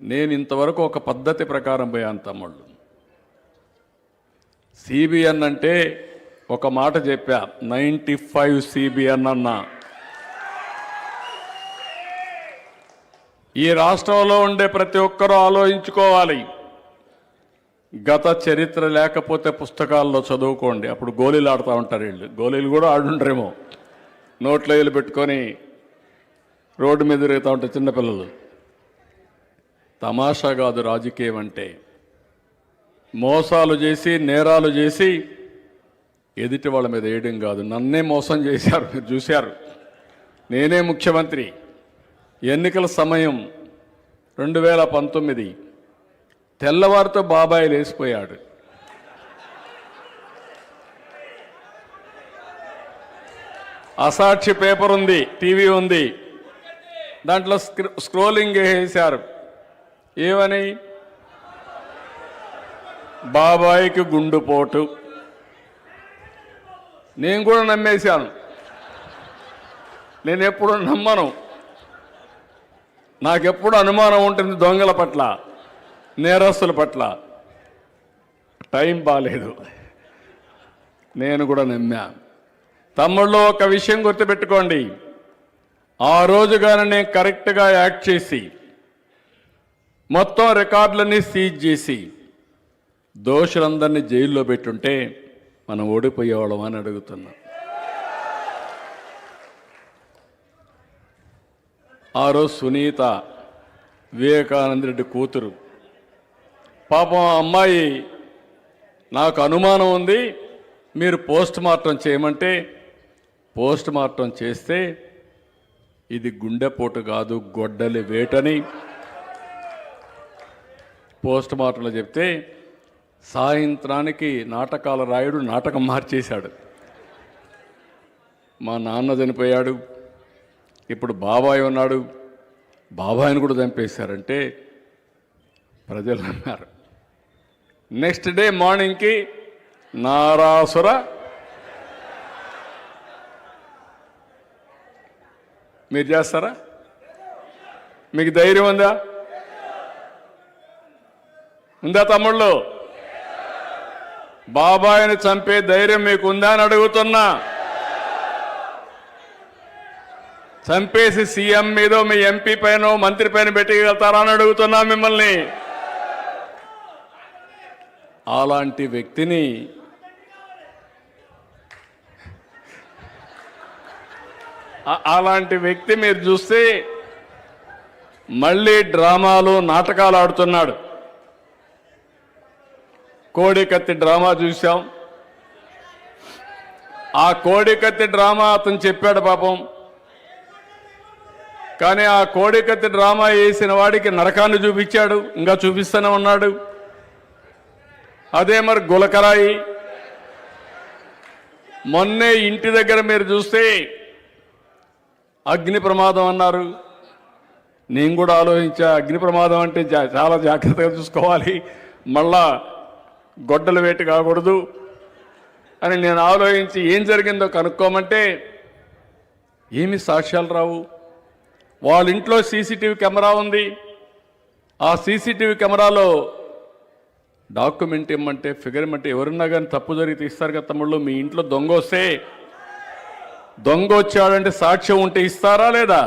నేను ఇంతవరకు ఒక పద్ధతి ప్రకారం పోయాను తమ్ముళ్ళు. సిబిఎన్ అంటే ఒక మాట చెప్పా నైంటీ ఫైవ్ సిబిఎన్ అన్నా. ఈ రాష్ట్రంలో ఉండే ప్రతి ఒక్కరూ ఆలోచించుకోవాలి. గత చరిత్ర లేకపోతే పుస్తకాల్లో చదువుకోండి. అప్పుడు గోళీలు ఆడుతూ ఉంటారు వీళ్ళు. గోళీలు కూడా ఆడుంటారేమో నోట్లో వీళ్ళు పెట్టుకొని రోడ్డు మీద తిరుగుతూ ఉంటారు చిన్నపిల్లలు తమాషా కాదు రాజకీయం అంటే. మోసాలు చేసి నేరాలు చేసి ఎదుటి వాళ్ళ మీద వేయడం కాదు. నన్నే మోసం చేశారు మీరు చూశారు. నేనే ముఖ్యమంత్రి. ఎన్నికల సమయం రెండు వేల పంతొమ్మిది. తెల్లవారితో బాబాయ్ లేచిపోయాడు. అసాక్షి పేపర్ ఉంది టీవీ ఉంది. దాంట్లో స్క్రోలింగ్ వేసేశారు ఏమని? బాబాయికి గుండుపోటు నేను కూడా నమ్మేశాను. నేను ఎప్పుడు నమ్మను. నాకెప్పుడు అనుమానం ఉంటుంది దొంగల పట్ల నేరస్తుల పట్ల. టైం బాగాలేదు నేను కూడా నమ్మా. తమ్ముళ్ళు ఒక విషయం గుర్తుపెట్టుకోండి. ఆ రోజు కానీ నేను కరెక్ట్గా యాక్ట్ చేసి మొత్తం రికార్డులన్నీ సీజ్ చేసి దోషులందరినీ జైల్లో పెట్టుంటే మనం ఓడిపోయేవాళ్ళం అని అడుగుతున్నాం. ఆ రోజు సునీత వివేకానంద రెడ్డి కూతురు. పాపం ఆ అమ్మాయి నాకు అనుమానం ఉంది మీరు పోస్ట్ మార్టం చేయమంటే పోస్ట్ మార్టం చేస్తే ఇది గుండెపోటు కాదు గొడ్డలి వేటని పోస్ట్ మార్టంలో చెప్తే సాయంత్రానికి నాటకాల రాయుడు నాటకం మార్చేశాడు. మా నాన్న చనిపోయాడు. ఇప్పుడు బాబాయ్ ఉన్నాడు. బాబాయ్ని కూడా చంపేశారంటే ప్రజలు అన్నారు. నెక్స్ట్ డే మార్నింగ్కి నారాసుర మీరు చేస్తారా? మీకు ధైర్యం ఉందా? ఉందా తమ్ముళ్ళు? బాబాయిని చంపే ధైర్యం మీకు ఉందా అని అడుగుతున్నా. చంపేసి సీఎం మీదో మీ ఎంపీ పైన మంత్రి పైన పెట్టగలుగుతారా అని అడుగుతున్నా మిమ్మల్ని. అలాంటి వ్యక్తిని అలాంటి వ్యక్తి మీరు చూస్తే మళ్ళీ డ్రామాలు నాటకాలు ఆడుతున్నాడు. కోడికత్తి డ్రామా చూసాం ఆ కోడికత్తి డ్రామా అతను చెప్పాడు పాపం. కానీ ఆ కోడికత్తి డ్రామా వేసిన వాడికి నరకాన్ని చూపించాడు ఇంకా చూపిస్తూనే ఉన్నాడు. అదే మరి గులకరాయి. మొన్నే ఇంటి దగ్గర మీరు చూస్తే అగ్ని ప్రమాదం అన్నారు. నేను కూడా ఆలోచించా అగ్ని ప్రమాదం అంటే చాలా జాగ్రత్తగా చూసుకోవాలి. మళ్ళా గొడ్డలు వేటు కాకూడదు అని నేను ఆలోచించి ఏం జరిగిందో కనుక్కోమంటే ఏమి సాక్ష్యాలు రావు. వాళ్ళ ఇంట్లో సీసీటీవీ కెమెరా ఉంది. ఆ సీసీటీవీ కెమెరాలో డాక్యుమెంట్ ఇమ్మంటే ఫిగర్ ఇమ్మంటే ఎవరున్నా కానీ తప్పు జరిగితే ఇస్తారు కదా తమ్ముళ్ళు. మీ ఇంట్లో దొంగ వస్తే దొంగ వచ్చాడంటే సాక్ష్యం ఉంటే ఇస్తారా లేదా?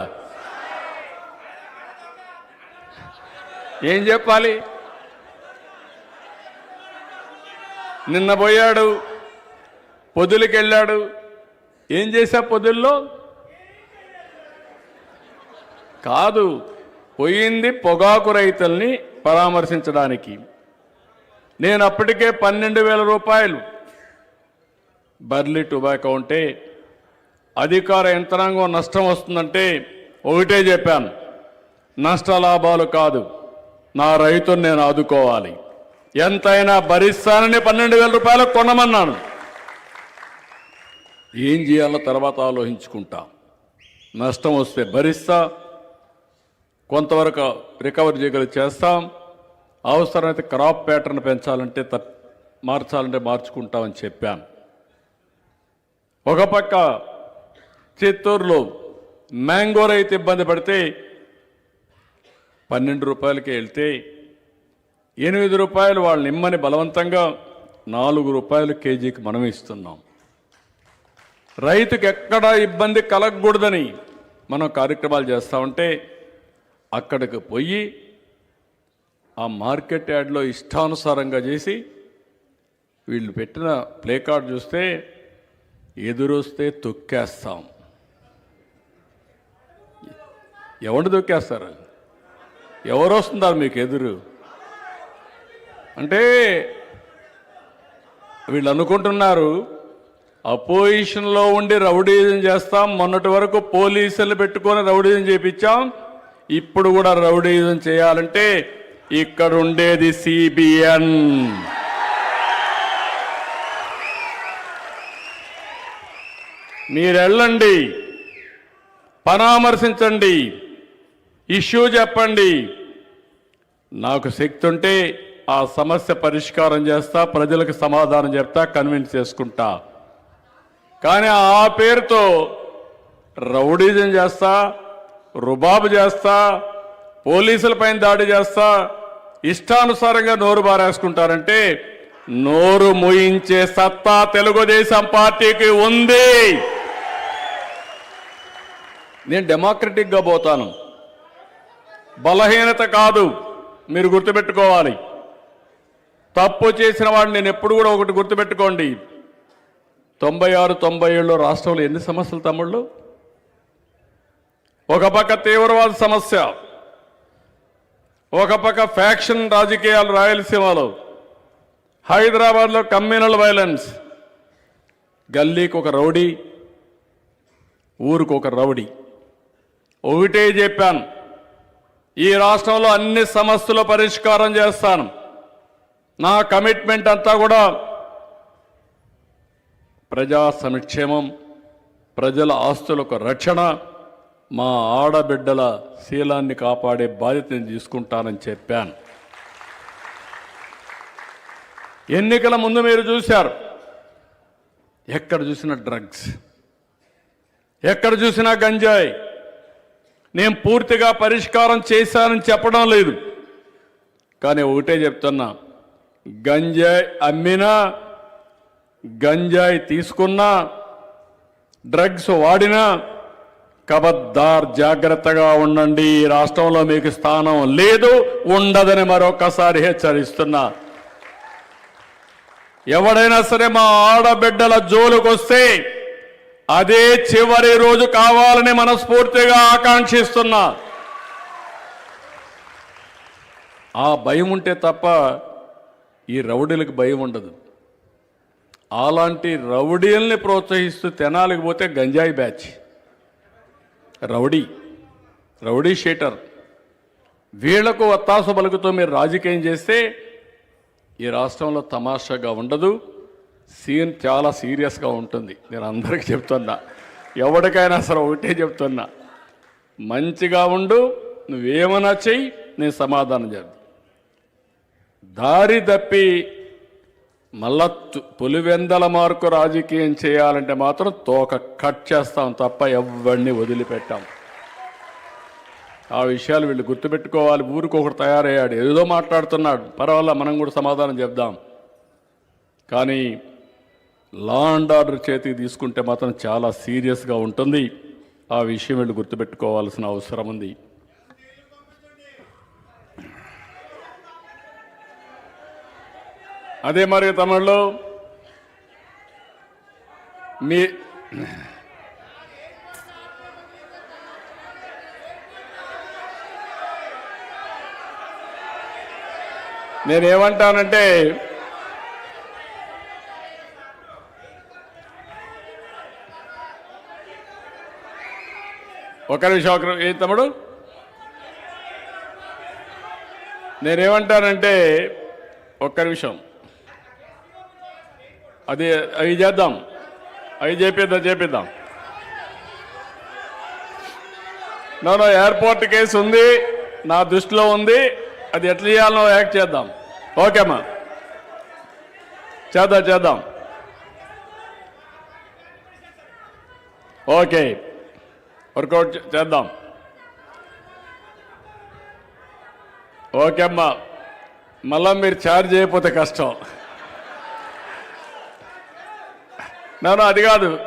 ఏం చెప్పాలి? నిన్న పోయాడు పొదులకి వెళ్ళాడు ఏం చేశా పొదుల్లో? కాదు పోయింది పొగాకు రైతుల్ని పరామర్శించడానికి. నేను అప్పటికే పన్నెండు వేల రూపాయలు. బర్లీ టొబాకో ఉంటే అధికార యంత్రాంగం నష్టం వస్తుందంటే ఒకటే చెప్పాను. నష్ట లాభాలు కాదు నా రైతుని నేను ఆదుకోవాలి. ఎంతైనా భరిస్తానని పన్నెండు వేల రూపాయలు కొనమన్నాను. ఏం చేయాలో తర్వాత ఆలోచించుకుంటా. నష్టం వస్తే భరిస్తా కొంతవరకు రికవర్ చేయగలి చేస్తాం. అవసరమైతే క్రాప్ ప్యాటర్న్ పెంచాలంటే త మార్చాలంటే మార్చుకుంటామని చెప్పాను. ఒక పక్క చిత్తూరులో మ్యాంగో రైతు ఇబ్బంది పడితే పన్నెండు రూపాయలకి వెళ్తే ఎనిమిది రూపాయలు వాళ్ళు నిమ్మని బలవంతంగా నాలుగు రూపాయలు కేజీకి మనం ఇస్తున్నాం. రైతుకి ఎక్కడా ఇబ్బంది కలగకూడదని మనం కార్యక్రమాలు చేస్తా ఉంటే అక్కడికి పోయి ఆ మార్కెట్ యార్డ్లో ఇష్టానుసారంగా చేసి వీళ్ళు పెట్టిన ప్లే కార్డ్ చూస్తే ఎదురొస్తే తొక్కేస్తాం. ఎవరు తొక్కేస్తారు? ఎవరు వస్తున్నారు మీకు ఎదురు? అంటే వీళ్ళు అనుకుంటున్నారు అపోజిషన్లో ఉండి రౌడీజం చేస్తాం మొన్నటి వరకు పోలీసులు పెట్టుకొని రౌడీజం చేపించాం ఇప్పుడు కూడా రౌడీజం చేయాలంటే ఇక్కడ ఉండేది సిబిఎన్. మీరెళ్ళండి పరామర్శించండి ఇష్యూ చెప్పండి. నాకు శక్తి ఉంటే ఆ సమస్య పరిష్కారం చేస్తా ప్రజలకు సమాధానం చెప్తా కన్విన్స్ చేసుకుంటా. కానీ ఆ పేరుతో రౌడీజం చేస్తా రుబాబు చేస్తా పోలీసులపైన దాడి చేస్తా ఇష్టానుసారంగా నోరు బారేసుకుంటారంటే నోరు ముయించే సత్తా తెలుగుదేశం పార్టీకి ఉంది. నేను డెమోక్రటిక్గా పోతాను. బలహీనత కాదు. మీరు గుర్తుపెట్టుకోవాలి. తప్పు చేసిన వాడిని నేను ఎప్పుడు కూడా ఒకటి గుర్తుపెట్టుకోండి. తొంభై ఆరు తొంభై ఏడులో రాష్ట్రంలో ఎన్ని సమస్యలు తమ్ముళ్ళు? ఒక పక్క తీవ్రవాద సమస్య ఒక పక్క ఫ్యాక్షన్ రాజకీయాలు రాయలసీమలో హైదరాబాద్లో కమ్యూనల్ వైలెన్స్ గల్లీకి ఒక రౌడీ ఊరికి ఒక రౌడీ. ఒకటే చెప్పాను ఈ రాష్ట్రంలో అన్ని సమస్యలు పరిష్కారం చేస్తాను. నా కమిట్మెంట్ అంతా కూడా ప్రజా సంక్షేమం ప్రజల ఆస్తులకు రక్షణ మా ఆడబిడ్డల శీలాన్ని కాపాడే బాధ్యత నేను తీసుకుంటానని చెప్పాను. ఎన్నికల ముందు మీరు చూశారు. ఎక్కడ చూసిన డ్రగ్స్ ఎక్కడ చూసినా గంజాయి. నేను పూర్తిగా పరిష్కారం చేశానని చెప్పడం లేదు. కానీ ఒకటే చెప్తున్నా గంజాయి అమ్మినా గంజాయి తీసుకున్నా డ్రగ్స్ వాడినా కబద్దార్ జాగ్రత్తగా ఉండండి. ఈ రాష్ట్రంలో మీకు స్థానం లేదు ఉండదని మరొకసారి హెచ్చరిస్తున్నా. ఎవడైనా సరే మా ఆడబిడ్డల జోలుకొస్తే అదే చివరి రోజు కావాలని మనస్ఫూర్తిగా ఆకాంక్షిస్తున్నా. ఆ భయం ఉంటే తప్ప ఈ రౌడీలకు భయం ఉండదు. అలాంటి రౌడీల్ని ప్రోత్సహిస్తూ తెనాలికి పోతే గంజాయి బ్యాచ్. Rowdy rowdy sheeter. వీళ్ళకు ఒత్తాసు బలుకుతో మీరు రాజకీయం చేస్తే ఈ రాష్ట్రంలో తమాషాగా ఉండదు. సీన్ చాలా సీరియస్గా ఉంటుంది. నేను అందరికీ చెప్తున్నా. ఎవరికైనా సరే ఒకటే చెప్తున్నా. మంచిగా ఉండు నువ్వేమైనా చెయ్యి నేను సమాధానం చేద్దాం దారి తప్పి మళ్ళా పులివెందల మార్కు రాజకీయం చేయాలంటే మాత్రం తోక కట్ చేస్తాం తప్ప ఎవరిని వదిలిపెట్టాం. ఆ విషయాలు వీళ్ళు గుర్తుపెట్టుకోవాలి. ఊరికి ఒకటి తయారయ్యాడు. ఏదో మాట్లాడుతున్నాడు. పర్వాలా మనం కూడా సమాధానం చెప్దాం. కానీ లా అండ్ ఆర్డర్ చేతికి తీసుకుంటే మాత్రం చాలా సీరియస్గా ఉంటుంది. ఆ విషయం వీళ్ళు గుర్తుపెట్టుకోవాల్సిన అవసరం ఉంది. అదే మరి తమిళలో మీ నేనేమంటానంటే ఒక నిమిషం ఒక ఏ తమ్ముడు? నేనేమంటానంటే ఒక్క నిమిషం. అది అవి చేద్దాం. అవి చేపిద్దాం చేపిద్దాం. నో ఎయిర్పోర్ట్ కేసు ఉంది. నా దృష్టిలో ఉంది. అది ఎట్లా చేయాలనో యాక్ట్ చేద్దాం. ఓకేమ్మా చేద్దాం చేద్దాం. ఓకే. వర్కౌట్ చేద్దాం. ఓకే అమ్మా. మళ్ళా మీరు ఛార్జ్ చేయకపోతే కష్టం. నన్ను అది కాదు.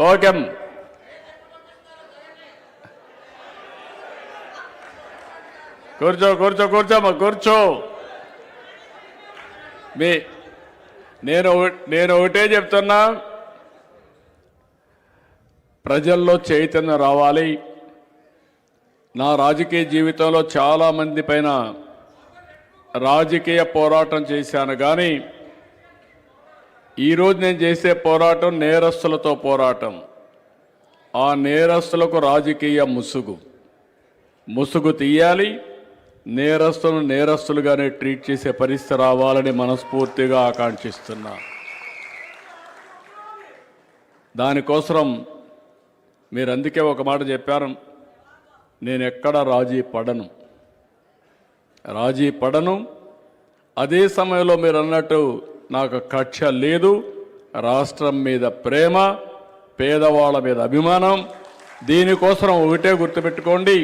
ఓకే కూర్చో కూర్చో కూర్చోమ్మా కూర్చో. మీ నేను ఒక- నేను ఒకటే చెప్తున్నా. ప్రజల్లో చైతన్యం రావాలి. నా రాజకీయ జీవితంలో చాలా మంది పైన రాజకీయ పోరాటం చేశాను కానీ ఈరోజు నేను చేసే పోరాటం నేరస్తులతో పోరాటం. ఆ నేరస్తులకు రాజకీయ ముసుగు. ముసుగు తీయాలి నేరస్తులను నేరస్తులుగానే ట్రీట్ చేసే పరిస్థితి రావాలని మనస్ఫూర్తిగా ఆకాంక్షిస్తున్నా. దానికోసం మీరు అందుకే ఒక మాట చెప్పారు నేను ఎక్కడ రాజీ పడను. రాజీ పడను అదే సమయంలో మీరు అన్నట్టు నాకు కక్ష లేదు రాష్ట్రం మీద ప్రేమ పేదవాళ్ళ మీద అభిమానం. దీనికోసం ఒకటే గుర్తుపెట్టుకోండి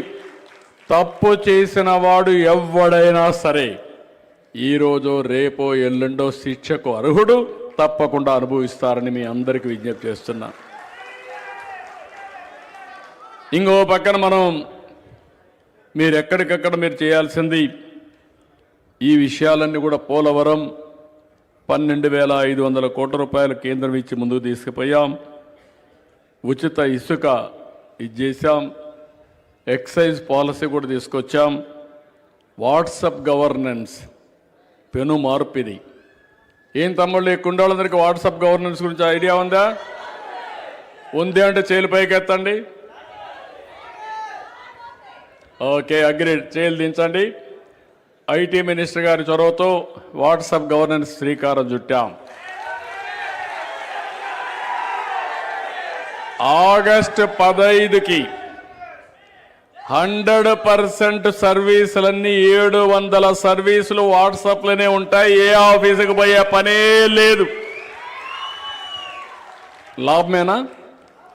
తప్పు చేసిన వాడు ఎవడైనా సరే ఈరోజు రేపో ఎల్లుండో శిక్షకు అర్హుడు తప్పకుండా అనుభవిస్తారని మీ అందరికీ విజ్ఞప్తి చేస్తున్నా. ఇంకో పక్కన మనం మీరు ఎక్కడికక్కడ మీరు చేయాల్సింది ఈ విషయాలన్నీ కూడా పోలవరం పన్నెండు వేల ఐదు వందల కోట్ల రూపాయలు కేంద్రం ఇచ్చి ముందుకు తీసుకుపోయాం. ఉచిత ఇసుక ఇది చేశాం ఎక్సైజ్ పాలసీ కూడా తీసుకొచ్చాం. వాట్సప్ గవర్నెన్స్ పెను మార్పిది ఏం తమ్ముళ్ళు ఈ కుండాళ్ళందరికీ వాట్సాప్ గవర్నెన్స్ గురించి ఐడియా ఉందా? ఉంది అంటే చేలు పైకి ఎత్తండి ఓకే అగ్రి చేలు దించండి. ఐటీ మినిస్టర్ గారి చొరవతో వాట్సాప్ గవర్నెన్స్ శ్రీకారం చుట్టాం. ఆగస్టు పదైదుకి హండ్రెడ్ పర్సెంట్ సర్వీసులన్నీ ఏడు వందల సర్వీసులు వాట్సాప్లోనే ఉంటాయి. ఏ ఆఫీసుకు పోయే పనే లేదు. లాభమేనా?